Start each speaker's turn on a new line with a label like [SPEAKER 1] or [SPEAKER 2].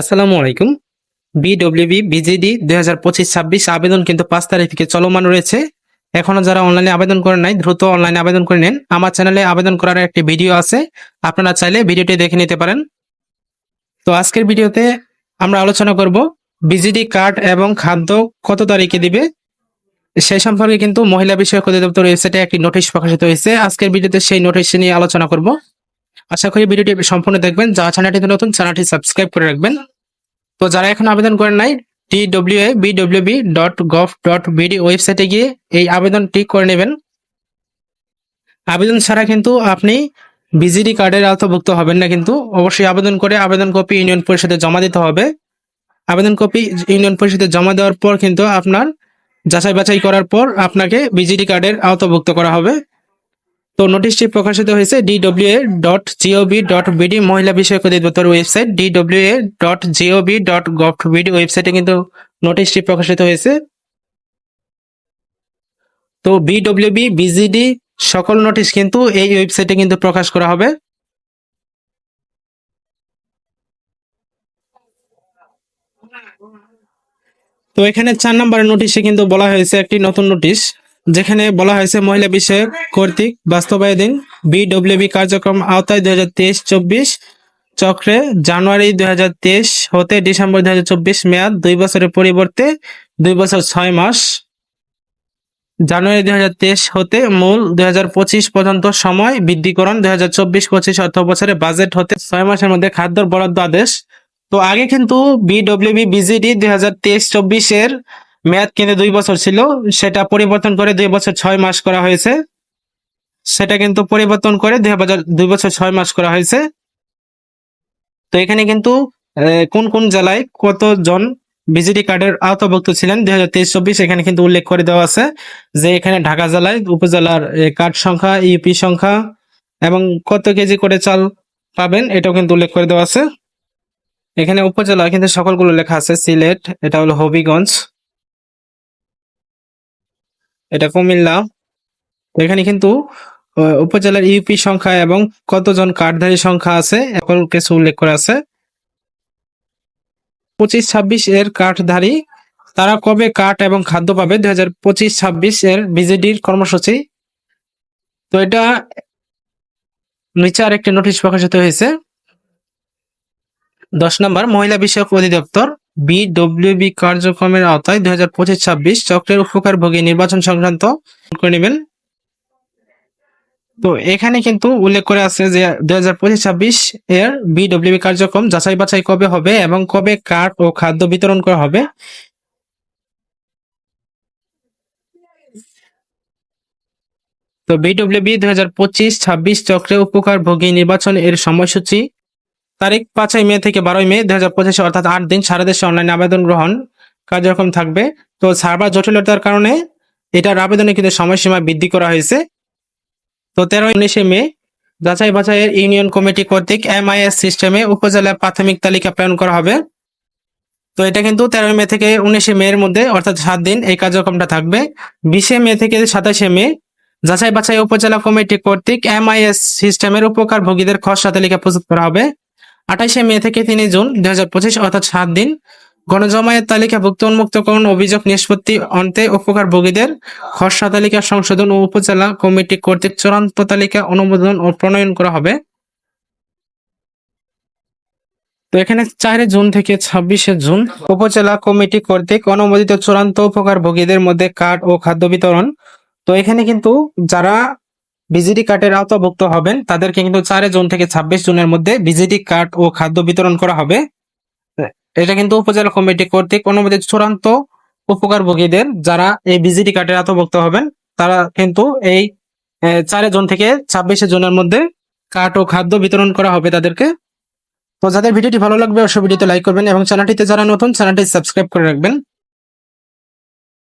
[SPEAKER 1] আসসালামু আলাইকুম। বিডব্লিউবি বিজিডি দুই হাজার পঁচিশ ছাব্বিশ আবেদন কিন্তু পাঁচ তারিখ থেকে চলমান রয়েছে। এখনও যারা অনলাইনে আবেদন করেন নাই, দ্রুত অনলাইনে আবেদন করে নেন। আমার চ্যানেলে আবেদন করার একটি ভিডিও আছে। আপনারা চাইলে ভিডিওটি দেখে নিতে পারেন। তো আজকের ভিডিওতে আমরা আলোচনা করব বিজিডি কার্ড এবং খাদ্য কত তারিখে দিবে। সেই সম্পর্কে কিন্তু মহিলা বিষয়ক অধিদপ্তর ওয়েবসাইটে একটি নোটিশ প্রকাশিত হয়েছে। আজকের ভিডিওতে সেই নোটিশ নিয়ে আলোচনা করব। আশা করি ভিডিওটি সম্পূর্ণ দেখবেন। যারা চ্যানেলটিতে নতুন, চ্যানেলটি সাবস্ক্রাইব করে রাখবেন। তো যারা এখন আবেদন করেন নাই T W A BWB dot gov dot BD ওয়েবসাইটে গিয়ে এই আবেদনটি করে নেবেন। আবেদন ছাড়া কিন্তু আপনি বিজিডি কার্ডের আওতাভুক্ত হবেন না কিন্তু। অবশ্যই আবেদন করে আবেদন কপি ইউনিয়ন পরিষদে জমা দিতে হবে। আবেদন কপি ইউনিয়ন পরিষদে জমা দেওয়ার পর কিন্তু আপনার যাচাই বাছাই করার পর আপনাকে বিজিডি কার্ডের আওতাভুক্ত করা হবে। তো নোটিশটি প্রকাশিত হয়েছে DW A dot GOB dot BD মহিলা বিষয়ক অধিদপ্তর website DW A dot GOB dot gov BD ওয়েবসাইটে কিন্তু নোটিশটি প্রকাশিত হয়েছে। তো বিডব্লিউবি বিজিডি সকল নোটিশ কিন্তু এই ওয়েবসাইটে কিন্তু প্রকাশ করা হবে। তো এখানে চার নম্বরের নোটিশে কিন্তু বলা হয়েছে একটি নতুন নোটিশ যেখানে বলা হয়েছে মহিলা বিষয়ক কর্তৃক বাস্তবায়ন বিডব্লিউবি কার্যক্রম আওতায় দুই হাজার তেইশ চব্বিশ চক্রে জানুয়ারি দুই হাজার তেইশ হতে ডিসেম্বর দুই হাজার চব্বিশ মেয়াদ দুই বছরের পরিবর্তে দুই বছর ছয় মাস। জানুয়ারি দুই হাজার তেইশ হতে মূল দুই হাজার পঁচিশ পর্যন্ত সময় বৃদ্ধিকরণ দুই হাজার চব্বিশ পঁচিশ অর্থ বছরে বাজেট হতে ছয় মাসের মধ্যে খাদ্য বরাদ্দ আদেশ। তো আগে কিন্তু বিডব্লিউবি, বিজিডি দুই হাজার তেইশ চব্বিশের মেয়াদ কিন্তু দুই বছর ছিল, সেটা পরিবর্তন করে দুই বছর ছয় মাস করা হয়েছে। সেটা কিন্তু পরিবর্তন করে দুই হাজার, দুই বছর ছয় মাস করা হয়েছে। তো এখানে কিন্তু কোন কোন জেলায় কতজন বিজিডি কার্ডের আওতাভুক্ত ছিলেন? দুই হাজার তেইশ, চব্বিশ এখানে কিন্তু উল্লেখ করে দেওয়া আছে যে এখানে ঢাকা জেলায় উপজেলার কার্ড সংখ্যা, ইউপি সংখ্যা এবং কত কেজি করে চাল পাবেন এটাও কিন্তু উল্লেখ করে দেওয়া আছে। এখানে উপজেলা কিন্তু সকলগুলো লেখা আছে, সিলেট, এটা হলো হবিগঞ্জ। এটা কুমিল্লা। এখানে কিন্তু উপজেলার ইউপি সংখ্যা এবং কতজন কার্ডধারী সংখ্যা আছে এখন কিছু উল্লেখ করা আছে। পঁচিশ ছাব্বিশ এর কার্ডধারী তারা কবে কাঠ এবং খাদ্য পাবে? দুই হাজার পঁচিশ ছাব্বিশ এর বিজেডির কর্মসূচি। তো এটা নিচে আরেকটি নোটিশ প্রকাশিত হয়েছে। দশ নম্বর, মহিলা বিষয়ক অধিদপ্তর। বিডব্লিউবি কার্যক্রমের আওতায় দুই হাজার পঁচিশ ছাব্বিশ চক্রের উপকারভোগী নির্বাচন সংক্রান্ত করে নেবেন। তো এখানে কিন্তু উল্লেখ করে আছে যে দুই হাজার পঁচিশ ছাব্বিশ এর বিডব্লিউবি কার্যক্রম যাচাই বাছাই কবে হবে এবং কবে কার্ড ও খাদ্য বিতরণ করা হবে। তো বিডব্লিউবি দুই হাজার পঁচিশ ছাব্বিশ চক্রে উপকারভোগী নির্বাচন এর সময়সূচি তারিখ পাঁচই মে থেকে বারোই মে দু হাজার পঁচিশ, অর্থাৎ আট দিন সারা দেশে অনলাইন আবেদন গ্রহণ কার্যক্রম থাকবে। তো সার্ভার জটিলতার কারণে এটার আবেদনে কিন্তু সময়সীমা বৃদ্ধি করা হয়েছে। তো তেরোই উনিশে মে যাচাই বাছাইয়ের ইউনিয়ন কমিটি কর্তৃক এমআইএস সিস্টেমে উপজেলা প্রাথমিক তালিকা প্রেরণ করা হবে। তো এটা কিন্তু তেরোই মে থেকে উনিশে মে এর মধ্যে, অর্থাৎ সাত দিন এই কার্যক্রমটা থাকবে। বিশে মে থেকে সাতাশে মে যাচাই বাছাই উপজেলা কমিটি কর্তৃক এমআইএস সিস্টেমের উপকারভোগীদের খসড়া তালিকা প্রস্তুত করা হবে। আঠাশে মে থেকে তিন জুন দুই হাজার পঁচিশ, অর্থাৎ সাত দিন। গণজমায়েত তালিকাভুক্ত উন্মুক্তকরণ অভিযোগ নিষ্পত্তি অন্তে উপকারভোগীদের খসড়া তালিকা সংশোধন ও উপজেলা কমিটি কর্তৃক চূড়ান্ত তালিকা অনুমোদন ও প্রণয়ন করা হবে। তো এখানে চার জুন থেকে ছাব্বিশে জুন উপজেলা কমিটি কর্তৃক অনুমোদিত চূড়ান্ত উপকারভোগীদের মধ্যে কার্ড ও খাদ্য বিতরণ। তো এখানে কিন্তু যারা বিজিডি কার্ডের আওতাভুক্ত হবেন। তাদেরকে কিন্তু চার জুন থেকে ছাব্বিশ জুনের মধ্যে বিজিডি কার্ড ও খাদ্য বিতরণ করা হবে। এটা কিন্তু উপজেলা কমিটি কর্তৃক অনুমোদিত চূড়ান্ত উপকারভোগীদের যারা এই বিজিডি কার্ডের আওতাভুক্ত হবেন, তারা কিন্তু এই চার জুন থেকে ছাব্বিশে জুনের মধ্যে কার্ড ও খাদ্য বিতরণ করা হবে তাদেরকে। তো যাদের ভিডিওটি ভালো লাগবে, অবশ্যই ভিডিওতে লাইক করবেন এবং চ্যানেলটিতে যারা নতুন, চ্যানেলটি সাবস্ক্রাইব করে রাখবেন।